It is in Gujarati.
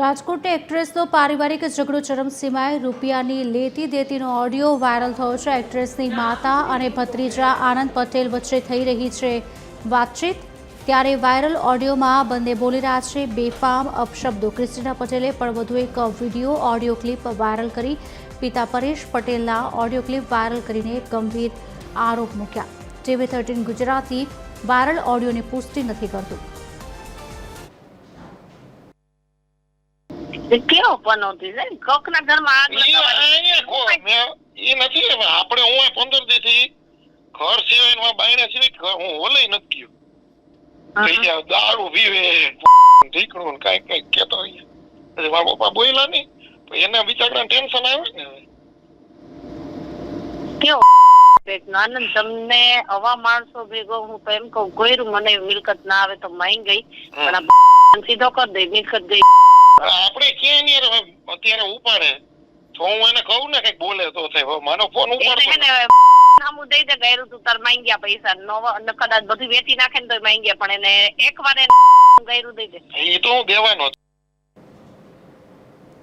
રાજકોટ એક્ટ્રેસનો પારિવારિક ઝઘડો ચરમસીમાએ રૂપિયાની લેતી દેતીનો ઓડિયો વાયરલ થયો છે. એક્ટ્રેસની માતા અને ભત્રીજા આનંદ પટેલ વચ્ચે થઈ રહી છે વાતચીત. ત્યારે વાયરલ ઓડિયોમાં બંને બોલી રહ્યા છે, બેફામ અપશબ્દો. ક્રિસ્ટિના પટેલે પણ વધુ એક વીડિયો ઓડિયો ક્લિપ વાયરલ કરી. પિતા પરેશ પટેલના ઓડિયો ક્લિપ વાયરલ કરીને ગંભીર આરોપ મૂક્યા. ટીવી થર્ટીન ગુજરાતી વાયરલ ઓડિયોની પુષ્ટિ નથી કરતું. કેવો પનોતી છે? કોકના ઘરમાં આગ ઈ લગાવવાની. અહીંયા કો મેં ઈ નથી આપણે હું પંદર દી થી ઘર સિવાયનું બાયણા સિવાય હું થઈ ગયા દારૂ પીવે ઢીકણું ને કઈ કાંઈક કેતો પછી મારા પપ્પા બોયલા નહીં. એના બિચારા ટેન્શન આવે ને હવે. કેવો પેટનો? આનંદ તમને હવા માણસો ભેગો હું તો એમ કહું કોઈરું મને મિલકત ના આવે તો માઈ ગઈ. પણ સીધો કરી દઈ મિલકત ગઈ. આપણે ક્યાં નહીં યાર અત્યારે ઉપાડે? તો હું એને કહું ને કંઈક બોલે તો થાય. મારો ફોન ઉપાડે નામું દઈ દે ગયેલું તું તાર માંગ્યા પૈસા. નવા ને કદાચ બધું વેચી નાખે ને તો માંગ્યા પણ એને એક વાર ગયેલું દઈ દે. એ તો હું દેવાનો